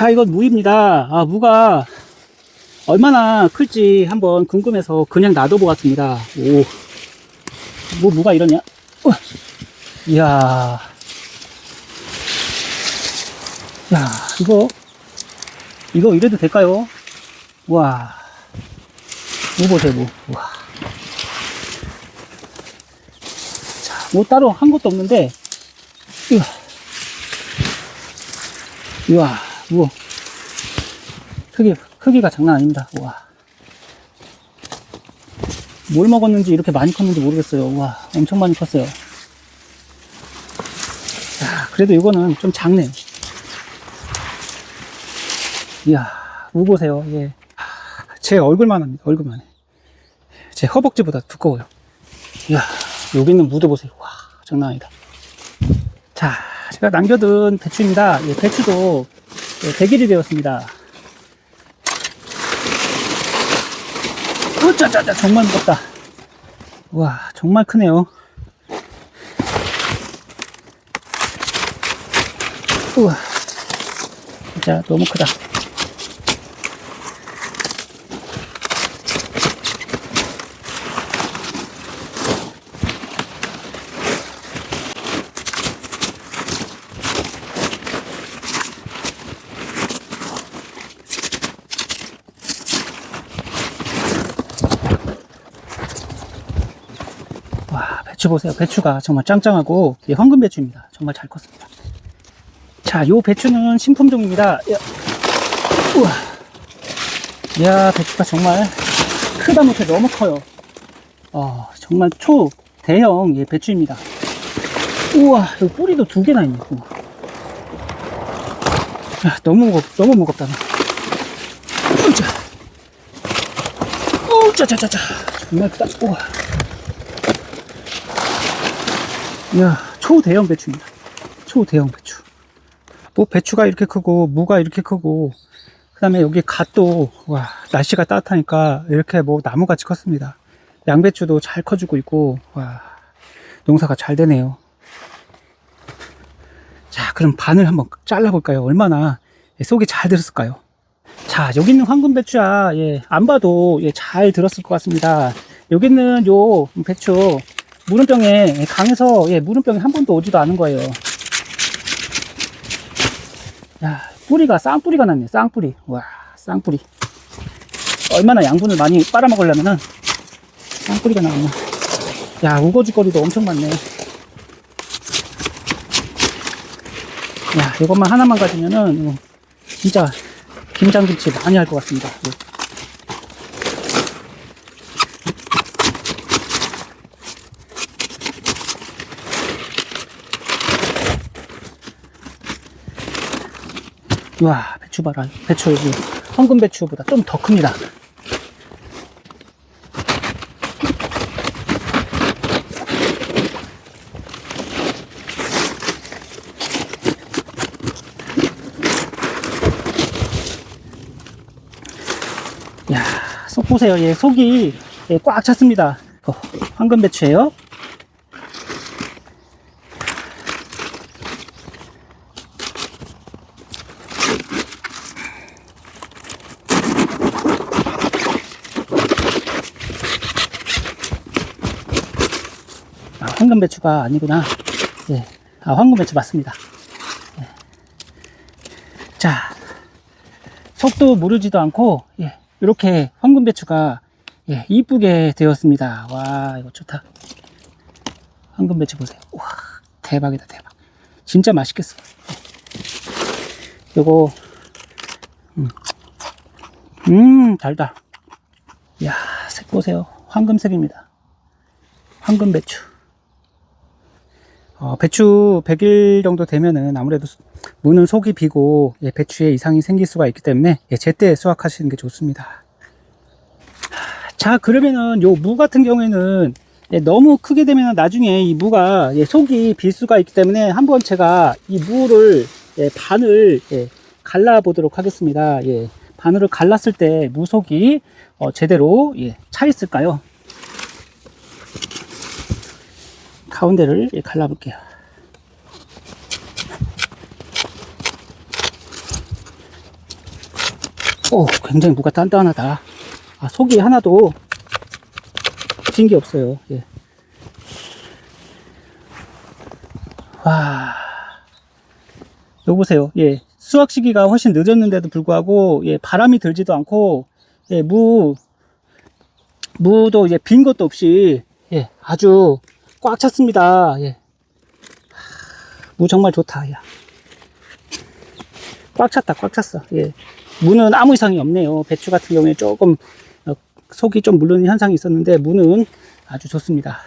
자, 이건 무입니다. 아, 무가 얼마나 클지 한번 궁금해서 그냥 놔둬보았습니다. 오. 뭐, 무가 이러냐? 어. 이야. 야, 이거, 이거 이래도 될까요? 와. 무 보세요, 무. 와. 자, 뭐 따로 한 것도 없는데, 이야. 이 야, 뭐. 크기, 크기가 장난 아닙니다. 와. 뭘 먹었는지 이렇게 많이 컸는지 모르겠어요. 와, 엄청 많이 컸어요. 야, 그래도 이거는 좀 작네요. 이야, 무 보세요. 예. 하, 제 얼굴만 합니다. 얼굴만 해. 제 허벅지보다 두꺼워요. 이야, 여기 있는 무도 보세요. 와, 장난 아니다. 자, 제가 남겨둔 배추입니다. 예, 배추도 예, 100일이 되었습니다. 으짜짜짜, 정말 무겁다. 와, 정말 크네요. 우와, 진짜 너무 크다. 와, 배추 보세요. 배추가 정말 짱짱하고, 예, 황금 배추입니다. 정말 잘 컸습니다. 자, 요 배추는 신품종입니다. 야, 우와. 야, 배추가 정말 크다 못해 너무 커요. 어, 정말 초 대형 예, 배추입니다. 우와, 여기 뿌리도 두 개나. 우와. 야, 너무 무겁, 너무 무겁다. 우짜. 우짜짜짜짜. 정말 크다. 우와. 이야, 초대형 배추입니다. 초대형 배추. 뭐, 배추가 이렇게 크고, 무가 이렇게 크고, 그 다음에 여기 갓도, 와, 날씨가 따뜻하니까 이렇게 뭐 나무같이 컸습니다. 양배추도 잘 커주고 있고, 와, 농사가 잘 되네요. 자, 그럼 반을 한번 잘라볼까요? 얼마나 속이 잘 들었을까요? 자, 여기 있는 황금 배추야, 예, 안 봐도, 예, 잘 들었을 것 같습니다. 여기 있는 요 배추, 무름병에 강에서 예, 무름병에 한 번도 오지도 않은 거예요. 야 뿌리가 쌍뿌리가 났네 쌍뿌리. 와 쌍뿌리. 얼마나 양분을 많이 빨아먹으려면은 쌍뿌리가 나왔나. 야 우거지거리도 엄청 많네. 야 이것만 하나만 가지면은 어, 진짜 김장김치 많이 할 것 같습니다 와 배추 봐라. 배추 여기. 황금 배추보다 좀 더 큽니다. 야 속 보세요. 얘 속이 예, 꽉 찼습니다. 어, 황금 배추예요 아, 황금 배추가 아니구나. 예. 아, 황금 배추 맞습니다. 예. 자, 속도 무르지도 않고, 예. 이렇게 황금 배추가, 예, 이쁘게 되었습니다. 와, 이거 좋다. 황금 배추 보세요. 와, 대박이다, 대박. 진짜 맛있겠어. 예. 요거, 음, 음, 달다. 야, 색 보세요. 황금색입니다. 황금 배추. 어, 배추 100일 정도 되면은 아무래도 수- 무는 속이 비고 예, 배추에 이상이 생길 수가 있기 때문에 예, 제때 수확하시는 게 좋습니다. 자 그러면은 요 무 같은 경우에는 예, 너무 크게 되면 나중에 이 무가 예, 속이 빌 수가 있기 때문에 한번 제가 이 무를 예, 반을 예, 갈라 보도록 하겠습니다. 예, 반으로 갈랐을 때 무속이 어, 제대로 예, 차 있을까요? 가운데를 예, 갈라볼게요. 오, 굉장히 무가 단단하다. 아, 속이 하나도 진 게 없어요. 예. 와. 여기 보세요. 예. 수확 시기가 훨씬 늦었는데도 불구하고, 예, 바람이 들지도 않고, 예, 무, 무도 이제 빈 것도 없이, 예, 아주 꽉 찼습니다. 예. 하, 무 정말 좋다, 야. 꽉 찼다, 꽉 찼어. 예. 무는 아무 이상이 없네요. 배추 같은 경우에 조금 어, 속이 좀 물르는 현상이 있었는데 무는 아주 좋습니다.